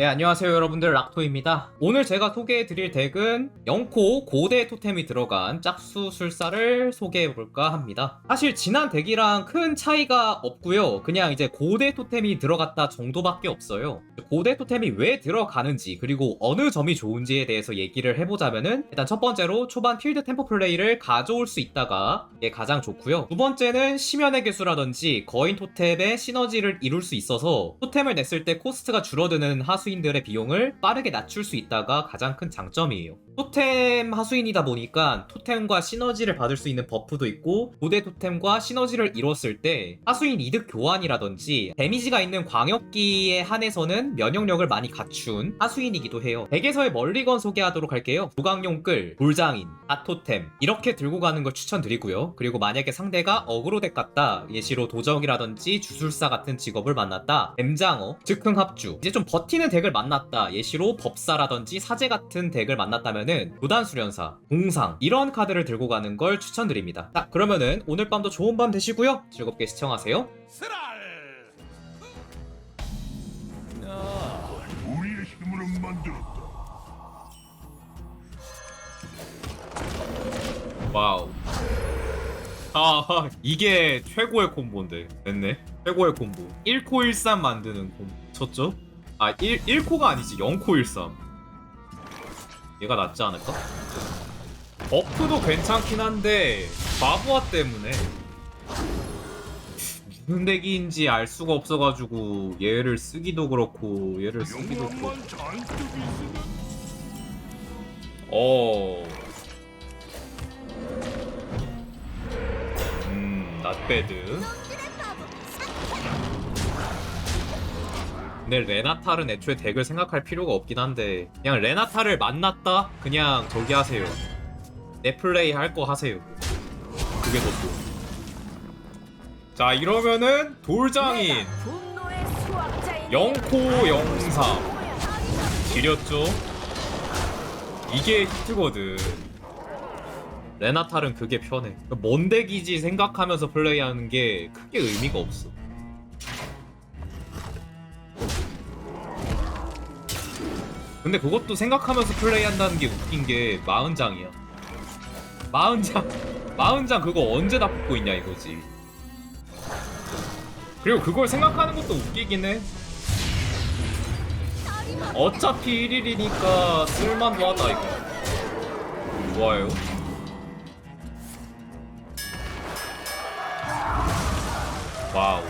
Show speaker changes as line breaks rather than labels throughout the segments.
네, 안녕하세요 여러분들 락토입니다. 오늘 제가 소개해드릴 덱은 영코 고대 토템이 들어간 짝수술사를 소개해볼까 합니다. 사실 지난 덱이랑 큰 차이가 없고요. 그냥 이제 고대 토템이 들어갔다 정도밖에 없어요. 고대 토템이 왜 들어가는지 그리고 어느 점이 좋은지에 대해서 얘기를 해보자면은 일단 첫 번째로 초반 필드 템포 플레이를 가져올 수 있다가 이게 가장 좋고요. 두 번째는 심연의 개수라든지 거인 토템의 시너지를 이룰 수 있어서 토템을 냈을 때 코스트가 줄어드는 하수 인들의 비용을 빠르게 낮출 수 있다가 가장 큰 장점이에요. 토템 하수인이다 보니까 토템과 시너지를 받을 수 있는 버프도 있고 고대 토템과 시너지를 이뤘을 때 하수인 이득 교환이라든지 데미지가 있는 광역기에 한해서는 면역력을 많이 갖춘 하수인이기도 해요. 덱에서의 멀리건 소개하도록 할게요. 조각용 끌, 돌장인, 아토템 이렇게 들고 가는 걸 추천드리고요. 그리고 만약에 상대가 어그로 덱 같다 예시로 도적이라든지 주술사 같은 직업을 만났다 뱀장어, 즉흥 합주 이제 좀 버티는 덱을 만났다 예시로 법사라든지 사제 같은 덱을 만났다면은 무단 수련사, 공상 이런 카드를 들고 가는 걸 추천드립니다. 자 그러면은 오늘 밤도 좋은 밤 되시고요. 즐겁게 시청하세요.
스랄! 우리의 힘으로 만들었다.
와우. 아, 이게 최고의 콤보인데. 됐네. 최고의 콤보. 1코 13 만드는 콤보. 쳤죠? 아, 1, 1코가 아니지. 0코 13. 얘가 낫지 않을까? 버프도 괜찮긴 한데, 바보화 때문에. 무슨 덱인지 알 수가 없어가지고, 얘를 쓰기도 그렇고, 얘를 쓰기도 그렇고. 어. 음, 낫배드. 근데 레나탈은 애초에 덱을 생각할 필요가 없긴 한데 그냥 레나탈을 만났다? 그냥 저기 하세요. 내 플레이 할 거 하세요. 그게 더 좋아. 자 이러면은 돌장인 영코 영삼 지렸죠? 이게 히트거든. 레나탈은 그게 편해. 뭔 덱이지 생각하면서 플레이하는 게 크게 의미가 없어. 근데 그것도 생각하면서 플레이한다는 게 웃긴 게 마흔장이야. 마흔장, 마흔장 그거 언제 다 뽑고 있냐 이거지. 그리고 그걸 생각하는 것도 웃기긴 해. 어차피 1일이니까 쓸만도 하다 이거 좋아요 와우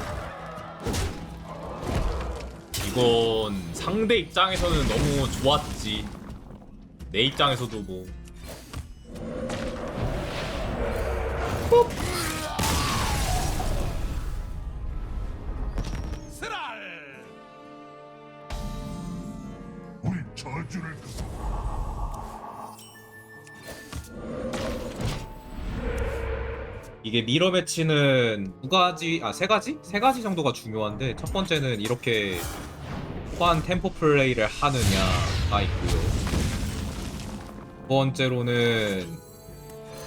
이건 상대 입장에서는 너무 좋았지. 내 입장에서도 뭐.
스랄! 우리 저주를
이게 미러 매치는 두 가지 아 세 가지? 세 가지 정도가 중요한데 첫 번째는 이렇게 호환 템포 플레이를 하느냐가 있고요. 두 번째로는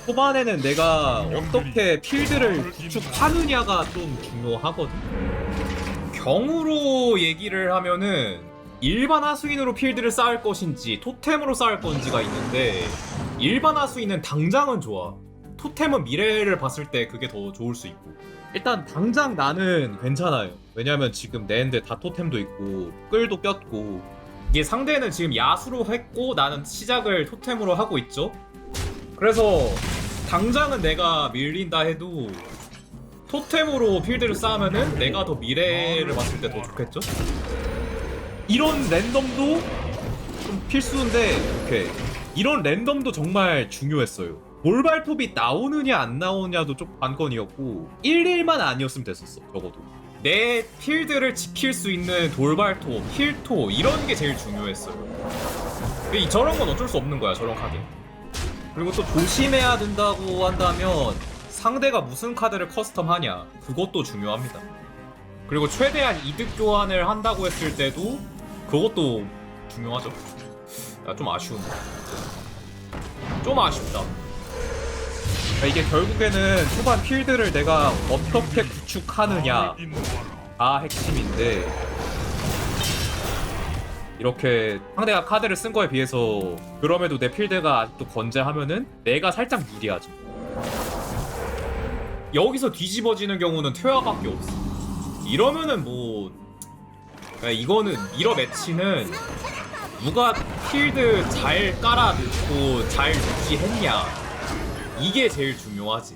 초반에는 내가 어떻게 필드를 구축하느냐가 좀 중요하거든. 경우로 얘기를 하면은 일반 하수인으로 필드를 쌓을 것인지 토템으로 쌓을 건지가 있는데 일반 하수인은 당장은 좋아. 토템은 미래를 봤을 때 그게 더 좋을 수 있고 일단 당장 나는 괜찮아요. 왜냐면 지금 내 핸드 다 토템도 있고 끌도 꼈고. 이게 상대는 지금 야수로 했고 나는 시작을 토템으로 하고 있죠. 그래서 당장은 내가 밀린다 해도 토템으로 필드를 쌓으면은 내가 더 미래를 봤을 때 더 좋겠죠? 이런 랜덤도 좀 필수인데 오케이. 이런 랜덤도 정말 중요했어요. 볼발톱이 나오느냐 안 나오냐도 좀 관건이었고 1일만 아니었으면 됐었어 적어도 내 필드를 지킬 수 있는 돌발톱, 힐토 이런 게 제일 중요했어요. 이 저런 건 어쩔 수 없는 거야 저런 카드. 그리고 또 조심해야 된다고 한다면 상대가 무슨 카드를 커스텀하냐 그것도 중요합니다. 그리고 최대한 이득 교환을 한다고 했을 때도 그것도 중요하죠. 야, 좀 아쉬운데. 좀 아쉽다. 그러니까 이게 결국에는 초반 필드를 내가 어떻게 구축하느냐. 가 핵심인데 이렇게 상대가 카드를 쓴 거에 비해서 그럼에도 내 필드가 아직도 건재하면은 내가 살짝 유리하죠. 여기서 뒤집어지는 경우는 퇴화밖에 없어. 이러면은 뭐 그러니까 이거는 이러 매치는 누가 필드 잘 깔아놓고 잘 유지했냐 이게 제일 중요하지.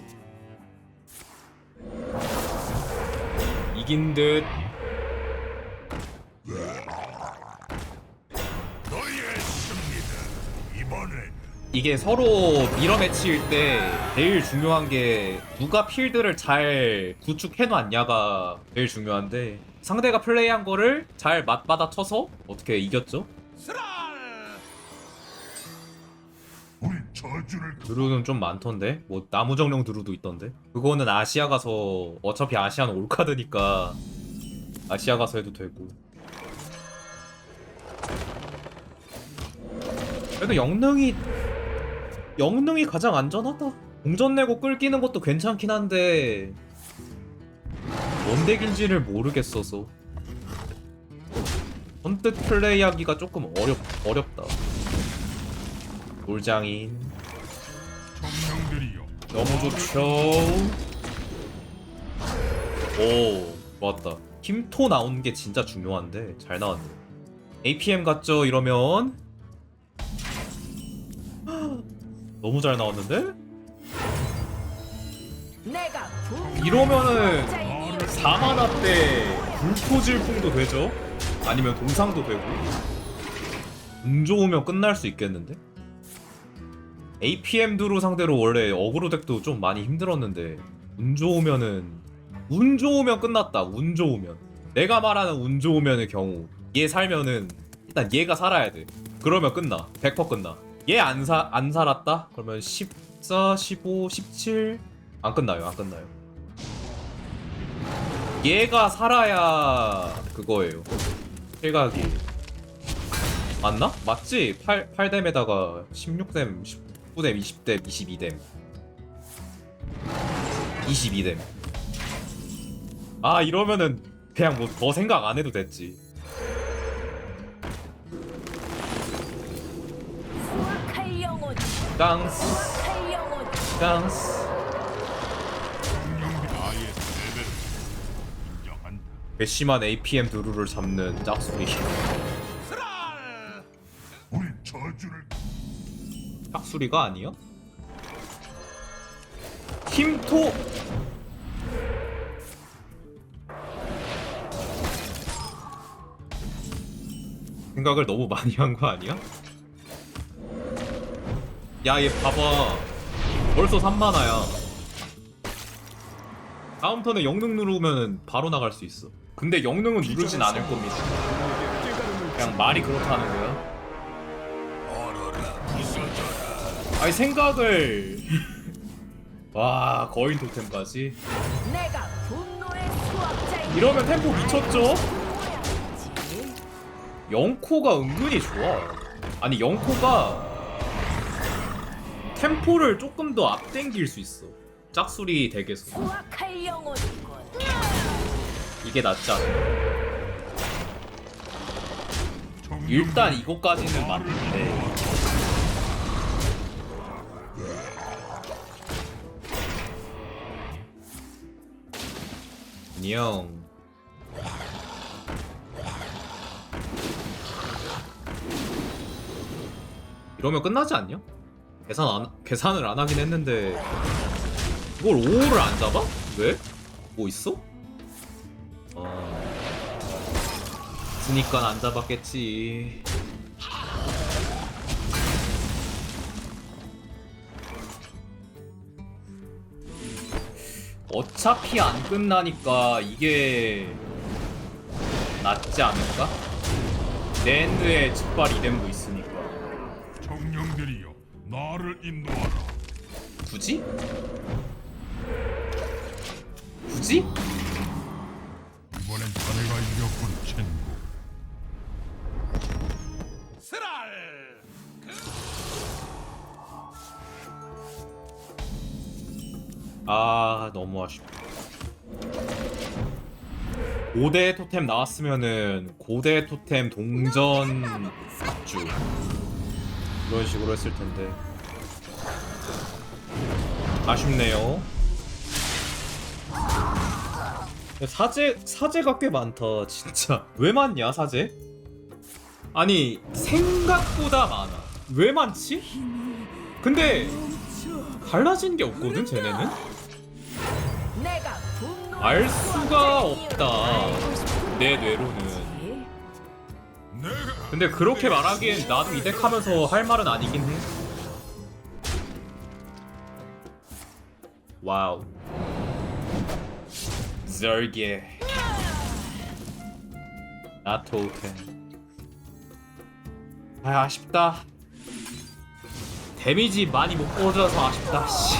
이긴 듯 이게 서로 매치일 때 제일 중요한 게 누가 필드를 잘 구축해놨냐가 제일 중요한데 상대가 플레이한 거를 잘 맞받아 쳐서 어떻게 이겼죠? 드루는 좀 많던데? 뭐 나무정령 드루도 있던데? 그거는 아시아 가서 어차피 아시아는 올카드니까 아시아 가서 해도 되고. 그래도 영능이 영능이 가장 안전하다. 공전 내고 끌기는 것도 괜찮긴 한데 뭔 덱인지를 모르겠어서. 선뜻 플레이하기가 조금 어렵, 어렵다
정령들이여.
너무 좋죠. 오, 좋았다. 힘토 나오는 게 진짜 중요한데 잘 나왔네. APM 같죠? 이러면 너무 잘 나왔는데? 이러면은 4만화 때 불토질풍도 되죠? 아니면 동상도 되고 운 좋으면 끝날 수 있겠는데? APM 드로 상대로 원래 어그로 덱도 좀 많이 힘들었는데 운 좋으면은 운 좋으면 끝났다 운 좋으면. 내가 말하는 운 좋으면의 경우 얘 살면은 일단 얘가 살아야 돼. 그러면 끝나 100% 끝나. 얘 안 사, 안 살았다? 그러면 14, 15, 17 안 끝나요 안 끝나요. 얘가 살아야 그거예요. 일각이. 맞나? 맞지? 8, 8뎀에다가 16뎀, 19뎀, 20뎀, 22뎀 22뎀 아 이러면은 그냥 뭐 더 생각 안 해도 됐지.
레벨을 인정한다.
괘씸한 APM 드루를 잡는 짝소리.
우리 저주를
짝소리가 아니야? 힘토. 생각을 너무 많이 한 거 아니야? 야 얘 봐봐. 벌써 3만화야. 다음 턴에 영능 누르면 바로 나갈 수 있어. 근데 영능은 누르진 않을 겁니다. 그냥 말이 그렇다는 거야 아니 생각을. 와 거인 토템까지?
내가 분노의 수확자인
이러면 템포 미쳤죠? 영코가 은근히 좋아. 아니 영코가 템포를 조금 더 앞당길 수 있어. 짝수리 덱에서.
영혼이군.
이게 낫지 않아? 일단 이거까지는 맞는데 안녕 이러면 끝나지 않냐? 계산 안 계산을 안 하긴 했는데 이걸 5를 안 잡아? 왜? 뭐 있어? 아 있으니까 안 잡았겠지. 어차피 안 끝나니까 이게 낫지 않을까? 랜드에 측발 이뎀도 있으니까
정령들이여 나를 인도하라.
굳이? 굳이?
이번엔 자네가 이겼군 친
아 너무 아쉽다 고대 토템 나왔으면은 고대 토템 동전 주 이런 식으로 했을 텐데 아쉽네요. 사제 사제가 꽤 많다 진짜 왜 많냐 사제? 아니 생각보다 많아 왜 많지? 근데 달라진 게 없거든 쟤네는 알 수가 없다. 내 뇌로는. 근데 그렇게 말하기엔 나도 이 덱 하면서 할 말은 아니긴 해. 와우. 절개 나토템 아 아쉽다. 데미지 많이 못 꽂아서 아쉽다 씨.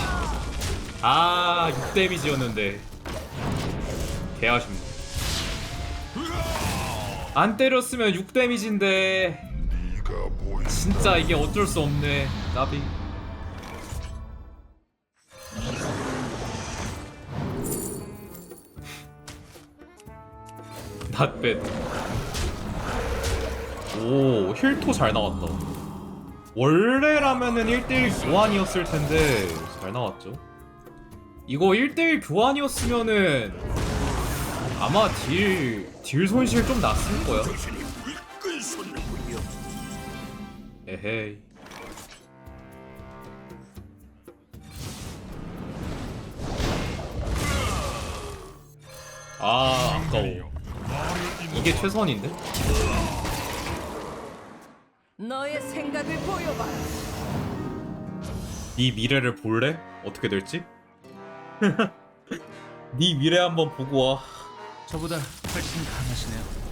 아 6데미지였는데 개 아쉽네. 안 때렸으면 6데미지인데.
네가 보인
진짜 이게 어쩔 수 없네 나비. Bad. 오 힐토 잘 나왔다. 원래라면은 1대1 교환이었을 텐데 잘 나왔죠. 이거 1대1 교환이었으면은 아마 딜, 딜 손실 좀 났을 거야 에헤이 아 아까워. 이게 최선인데?
너의 생각을 보여봐라.
네 미래를 볼래? 어떻게 될지? 네 미래 한번 보고 와
저보다 훨씬 강하시네요.